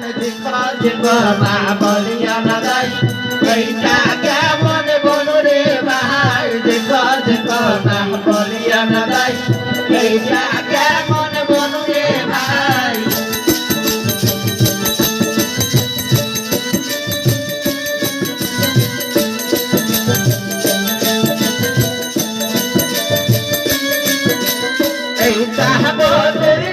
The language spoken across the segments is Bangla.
মা বলিয়া না যাই কইটা কেমন বলরে বাহাই দেখ দেখ মা বলিয়া না যাই কইটা কেমন বলরে ভাই এই তাহা বদরি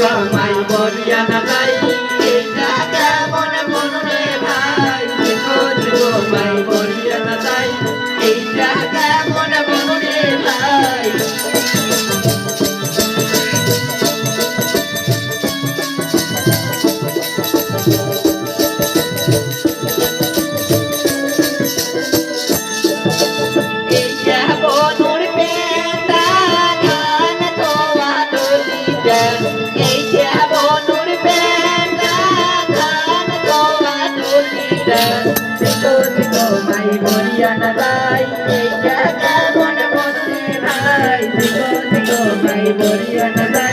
장 জানা তাই এইটা কেমন মনে ভাই দিগো দিগো ভাই বলিয়া না